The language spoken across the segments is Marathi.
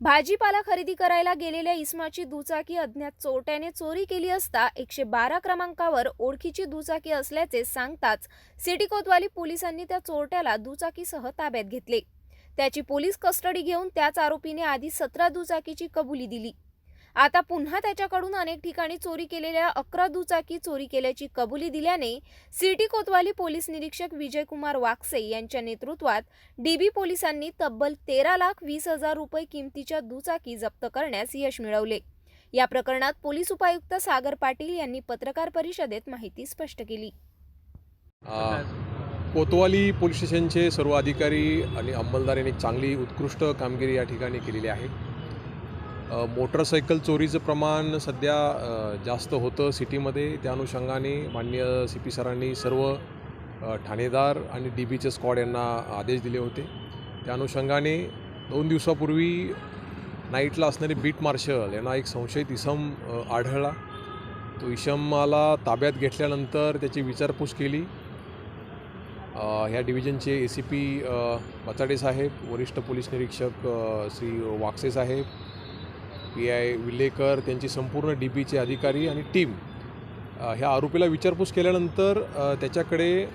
भाजीपाला खरेदी करायला गेलेल्या इस्माची दुचाकी अज्ञात चोरट्याने चोरी केली असता एकशे बारा क्रमांकावर ओळखीची दुचाकी असल्याचे सांगताच सिटी कोतवाली पोलिसांनी त्या चोरट्याला दुचाकीसह ताब्यात घेतले. त्याची पोलीस कस्टडी घेऊन त्याच आरोपीने आधी सतरा दुचाकीची कबुली दिली. आता पुन्हा त्याच्याकडून अनेक ठिकाणी चोरी केलेल्या अकरा दुचाकी चोरी केल्याची कबुली दिल्याने सिटी कोतवाली पोलीस निरीक्षक विजयकुमार वाकसे यांच्या नेतृत्वात डीबी पोलिसांनी तब्बल तेरा लाख वीस हजार रुपये किमतीच्या दुचाकी जप्त करण्यास यश मिळवले. या प्रकरणात पोलीस उपायुक्त सागर पाटील यांनी पत्रकार परिषदेत माहिती स्पष्ट केली. कोतवाली पोलीस स्टेशनचे सर्व अधिकारी आणि अंमलदार यांनी चांगली उत्कृष्ट कामगिरी या ठिकाणी केलेली आहे. मोटरसायकल चोरीचं प्रमाण सध्या जास्त होतं सिटीमध्ये. त्या अनुषंगाने माननीय सी पी सरांनी सर्व ठाणेदार आणि डी बीचे स्क्वॉड यांना आदेश दिले होते. त्या अनुषंगाने दोन दिवसापूर्वी नाईटला असणारे बीट मार्शल यांना एक संशयित इसम आढळला. तो इसमाला ताब्यात घेतल्यानंतर त्याची विचारपूस केली. ह्या डिव्हिजनचे ए सी पी बचाडे साहेब वरिष्ठ पोलीस निरीक्षक श्री वाक्से साहेब पी आय विलेकर त्यांची संपूर्ण डी बीचे अधिकारी आणि टीम ह्या आरोपीला विचारपूस केल्यानंतर त्याच्याकडे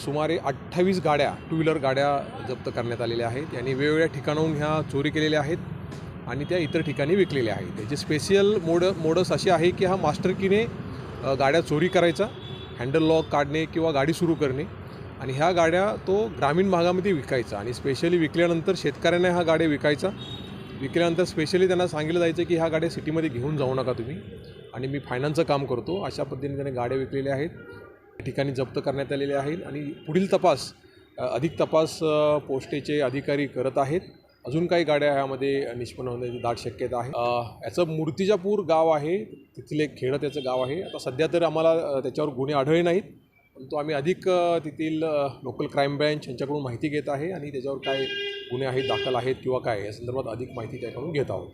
सुमारे अठ्ठावीस गाड्या टू व्हीलर गाड्या जप्त करण्यात आलेल्या आहेत. यांनी वेगवेगळ्या ठिकाणाहून ह्या चोरी केलेल्या आहेत आणि त्या इतर ठिकाणी विकलेल्या आहेत. त्याची स्पेशल मोड मोडस अशी आहे की हा मास्टर कीने गाड्या चोरी करायचा हँडल लॉक काढणे किंवा गाडी सुरू करणे आणि ह्या गाड्या तो ग्रामीण भागामध्ये विकायचा आणि स्पेशली विकल्यानंतर शेतकऱ्यांना ह्या गाड्या विकायचा. विकल्यानंतर स्पेशली त्यांना सांगितलं जायचं की ह्या गाड्या सिटीमध्ये घेऊन जाऊ नका तुम्ही. आणि मी फायनान्सचं काम करतो. अशा पद्धतीने त्याने गाड्या विकलेल्या आहेत. या ठिकाणी जप्त करण्यात आलेले आहेत. आणि पुढील तपास अधिक तपास पोस्टेचे अधिकारी करत आहेत. अजून काही गाड्या ह्यामध्ये निष्पन्न होण्याची दाट शक्यता आहे. याचं मूर्तिजापूर गाव आहे. तिथले एक खेडं त्याचं गाव आहे. आता सध्या तर आम्हाला त्याच्यावर गुन्हे आढळले नाहीत. परंतु आम्ही अधिक तेथील लोकल क्राईम ब्रँच यांच्याकडून माहिती घेत आहे. आणि त्याच्यावर काय गुन्हे आहेत दाखल आहेत किंवा काय या संदर्भात अधिक माहिती त्याकडून घेत आहोत.